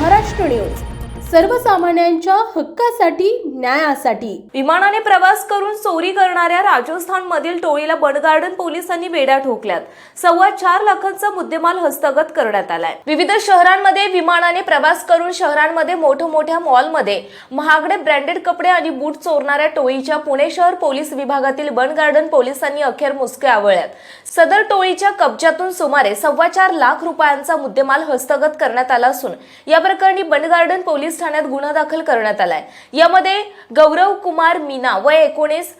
Maharashtra news. सर्वसामान्यांच्या हक्कासाठी न्यायासाठी. विमानाने प्रवास करून चोरी करणाऱ्या राजस्थानमधील टोळीला बडगार्डन पोलिसांनी वेड्या ठोकल्यात. सव्वा चार लाखांचा मुद्देमाल हस्तगत करण्यात आलाय. विविध शहरांमध्ये विमानाने प्रवास करून शहरांमध्ये मोठमोठ्या मॉलमध्ये महागडे ब्रँडेड कपडे आणि बूट चोरणाऱ्या टोळीच्या पुणे शहर पोलीस विभागातील बंडगार्डन पोलिसांनी अखेर मुसके आवळल्यात. सदर टोळीच्या कब्जातून सुमारे सव्वा चार लाख रुपयांचा मुद्देमाल हस्तगत करण्यात आला असून या प्रकरणी बंडगार्डन पोलीस ठाण्यात गुन्हा दाखल करण्यात आलाय. यामध्ये गौरव कुमार मीना वय एकोणीस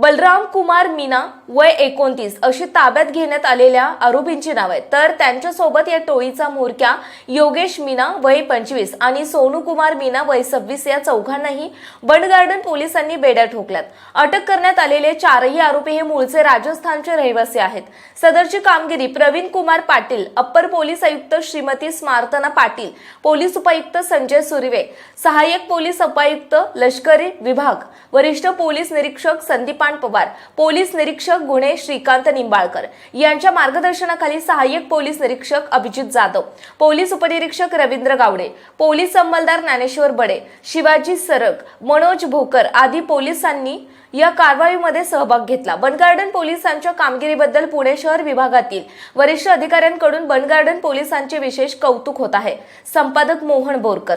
बलराम कुमार मीना वय एकोणतीस अशी ताब्यात घेण्यात आलेल्या आरोपींची नाव आहेत. तर त्यांच्यासोबत या टोळीचा म्होरक्या योगेश मीना वय पंचवीस आणि सोनू कुमार मीना वय सव्वीस या चौघांनाही बंडगार्डन पोलिसांनी बेड्या ठोकल्यात. अटक करण्यात आलेले चारही आरोपी हे मूळचे राजस्थानचे रहिवासी आहेत. सदरची कामगिरी प्रवीण कुमार पाटील अप्पर पोलीस आयुक्त श्रीमती स्मार्तना पाटील पोलीस उपायुक्त संजय सुर्वे सहाय्यक पोलीस उपायुक्त लष्करी विभाग वरिष्ठ पोलीस निरीक्षक संदीपान पवार पोलीस निरीक्षक गुन्हे श्रीकांत निंबाळकर. यांच्या मार्गदर्शनाखाली सहाय्यक पोलीस निरीक्षक अभिजित जाधव. पोलीस उपनिरीक्षक रवींद्र गावडे. पोलीस अंमलदार ज्ञानेश्वर बडे. शिवाजी सरग मनोज भोकर आदी पोलिसांनी या कारवाईमध्ये सहभाग घेतला. बनगार्डन पोलिसांच्या कामगिरीबद्दल पुणे शहर विभागातील वरिष्ठ अधिकाऱ्यांकडून बनगार्डन पोलिसांचे विशेष कौतुक होत आहे. संपादक मोहन बोरकर.